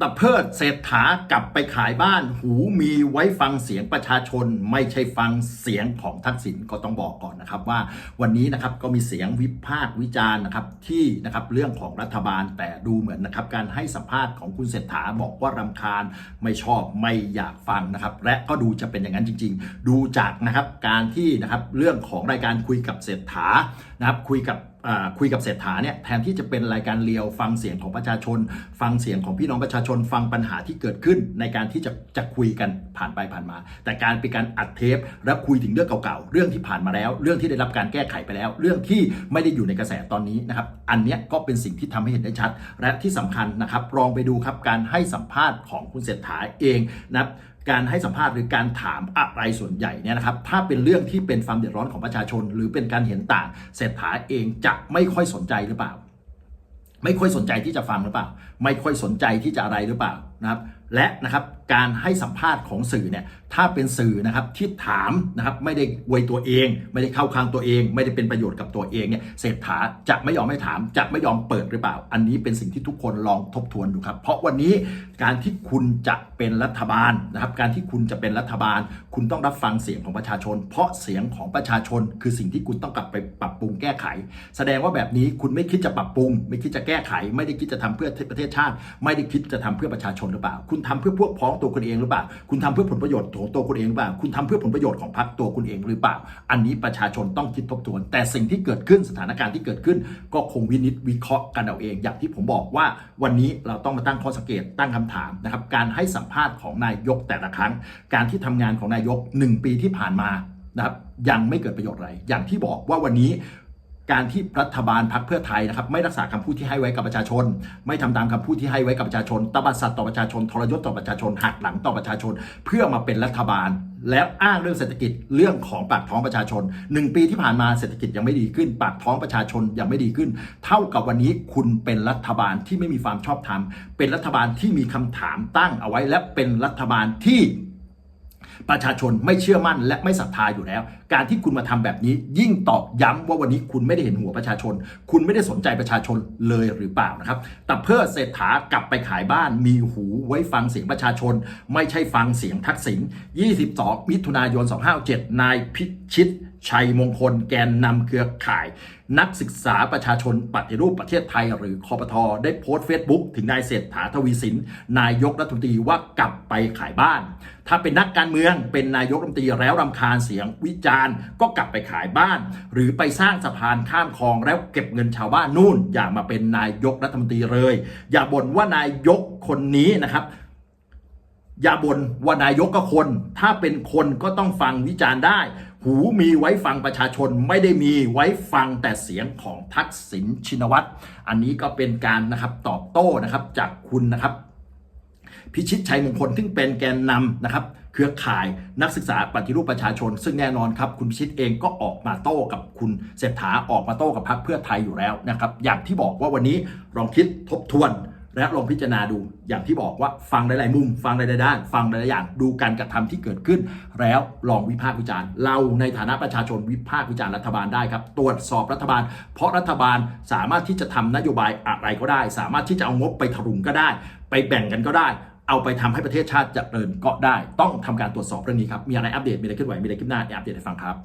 ตะเพิดเศรษฐากลับไปขายบ้าน หูมีไว้ฟังเสียงประชาชน ไม่ใช่ฟังเสียงของทักษิณก็ต้องบอกก่อนนะครับว่าวันนี้นะครับก็มีเสียงวิพากษ์วิจารณ์นะครับที่นะครับเรื่องของรัฐบาลแต่ดูเหมือนนะครับการให้สัมภาษณ์ของคุณเศรษฐาบอกว่ารำคาญไม่ชอบไม่อยากฟังนะครับและก็ดูจะเป็นอย่างนั้นจริง ๆ ดูจากนะครับการที่นะครับเรื่องของรายการคุยกับเศรษฐานะครับคุยกับ คุยกับเศรษฐาเนี่ยแทนที่จะเป็นรายการเลียวฟังเสียงของประชาชน ฟังเสียงของพี่น้องประชาชน ฟังปัญหาที่เกิดขึ้นในการที่จะจะคุยกันผ่านไปผ่านมา แต่การเป็นการอัดเทปและคุยถึงเรื่องเก่าๆ เรื่องที่ผ่านมาแล้ว เรื่องที่ได้รับการแก้ไขไปแล้ว เรื่องที่ไม่ได้อยู่ในกระแสตอนนี้นะครับอันเนี้ยก็เป็นสิ่งที่ทำให้เห็นได้ชัด และที่สำคัญนะครับลองไปดูครับการให้สัมภาษณ์ของคุณเศรษฐาเองนะครับ การให้สัมภาษณ์หรือการถามอะไรส่วนใหญ่เนี่ยนะครับถ้าเป็นเรื่องที่เป็นความเดือดร้อนของประชาชน หรือเป็นการเห็นต่างเศรษฐาเองจะไม่ค่อยสนใจหรือเปล่า ไม่ค่อยสนใจที่จะฟังหรือเปล่า ไม่ค่อยสนใจที่จะอะไรหรือเปล่านะครับและนะครับการให้สัมภาษณ์ของสื่อเนี่ยถ้าเป็นสื่อนะครับที่ถามนะครับไม่ได้อวยตัวเอง ไม่ได้เข้าข้างตัวเอง ไม่ได้เป็นประโยชน์กับตัวเองเนี่ยเศรษฐาจะไม่ยอมให้ถาม จะไม่ยอมเปิดหรือเปล่า อันนี้เป็นสิ่งที่ทุกคนลองทบทวนดูครับ เพราะวันนี้การที่คุณจะเป็นรัฐบาลนะครับ การที่คุณจะเป็นรัฐบาล คุณต้องรับฟังเสียงของประชาชน เพราะเสียงของประชาชน คือสิ่งที่คุณต้องกลับไปปรับปรุงแก้ไข แสดงว่าแบบนี้คุณไม่คิดจะปรับปรุง ไม่คิดจะแก้ไข ไม่ได้คิดจะทำเพื่อประเทศชาติ ไม่ได้คิดจะทำเพื่อประชาชนหรือเปล่า คุณทำเพื่อพวกพ้องตัวคุณเองหรือเปล่า คุณทำเพื่อผลประโยชน์ของตัวคุณเองหรือเปล่า คุณทำเพื่อผลประโยชน์ของพรรคตัวคุณเองหรือเปล่า อันนี้ประชาชนต้องคิดทบทวน แต่สิ่งที่เกิดขึ้นสถานการณ์ที่เกิดขึ้น ก็คงวินิจวิเคราะห์กันเอาเอง อย่างที่ผมบอกว่า วันนี้เราต้องมาตั้งข้อสังเกตตั้งคำถามนะครับ การให้สัมภาษณ์ของนายกแต่ละครั้ง การที่ทำงานของนายก 1 ปีที่ผ่านมานะครับยังไม่เกิดประโยชน์อะไร อย่างที่บอกว่าวันนี้ การที่รัฐบาลพักเพื่อไทยนะครับไม่รักษาคำพูดที่ให้ไว้กับประชาชน ไม่ทำตามคำพูดที่ให้ไว้กับประชาชนตบัดสัตว์ต่อประชาชนทรยศต่อประชาชนหักหลังต่อประชาชน เพื่อมาเป็นรัฐบาล แล้วอ้างเรื่องเศรษฐกิจเรื่องของปากท้องประชาชน1ปีที่ผ่านมาเศรษฐกิจยังไม่ดีขึ้น ปากท้องประชาชนยังไม่ดีขึ้น เท่ากับวันนี้คุณเป็นรัฐบาลที่ไม่มีความชอบธรรมเป็นรัฐบาลที่มีคำถามตั้งเอาไว้ และเป็นรัฐบาลที่ ประชาชนไม่เชื่อมั่นและไม่ศรัทธาอยู่แล้ว การที่คุณมาทำแบบนี้ ยิ่งตอกย้ำว่าวันนี้คุณไม่ได้เห็นหัวประชาชน คุณไม่ได้สนใจประชาชนเลยหรือเปล่านะครับแต่เพื่อเศรษฐากลับไปขายบ้านมีหูไว้ฟังเสียงประชาชน ไม่ใช่ฟังเสียงทักษิณ22 มิถุนายน 257 นายพิชิต ชัยมงคลแกนนำเครือข่าย นักศึกษาประชาชนปฏิรูปประเทศไทย หรือคอปทอได้โพสต์เฟซบุ๊กถึงนายเศรษฐาทวีสิน นายกรัฐมนตรีว่ากลับไปขายบ้าน ถ้าเป็นนักการเมืองเป็นนายกรัฐมนตรีแล้วรำคาญเสียงวิจารณ์ ก็กลับไปขายบ้าน หรือไปสร้างสะพานข้ามคลองแล้วเก็บเงินชาวบ้านนู่น อย่ามาเป็นนายกรัฐมนตรีเลย อย่าบ่นว่านายกคนนี้นะครับ อย่าบ่นว่านายกก็คน ถ้าเป็นคนก็ต้องฟังวิจารณ์ได้ หูมีไว้ฟังประชาชนไม่ได้มีไว้ฟังแต่เสียงของทักษิณชินวัตร อันนี้ก็เป็นการนะครับตอบโต้นะครับจากคุณนะครับ พิชิตชัยมงคลซึ่งเป็นแกนนำนะครับเครือข่ายนักศึกษาปฏิรูปประชาชน ซึ่งแน่นอนครับคุณพิชิตเองก็ออกมาโต้กับคุณเศรษฐาออกมาโต้กับพรรคเพื่อไทยอยู่แล้วนะครับอย่างที่บอกว่าวันนี้ลองคิดทบทวน และลองพิจารณาดูอย่างที่บอกว่าฟังหลาย ๆ มุม ฟังหลาย ๆ ด้าน ฟังหลาย ๆ อย่าง ดูการกระทำที่เกิดขึ้น แล้วลองวิพากษ์วิจารณ์ เราในฐานะประชาชนวิพากษ์วิจารณ์รัฐบาลได้ครับ ตรวจสอบรัฐบาล เพราะรัฐบาลสามารถที่จะทำนโยบายอะไรก็ได้ สามารถที่จะเอางบไปถลุงก็ได้ ไปแบ่งกันก็ได้ เอาไปทำให้ประเทศชาติเจริญก็ได้ ต้องทำการตรวจสอบเรื่องนี้ครับ มีอะไรอัปเดต มีอะไรเคลื่อนไหว มีอะไรขึ้นหน้าอัปเดตให้ฟังครับ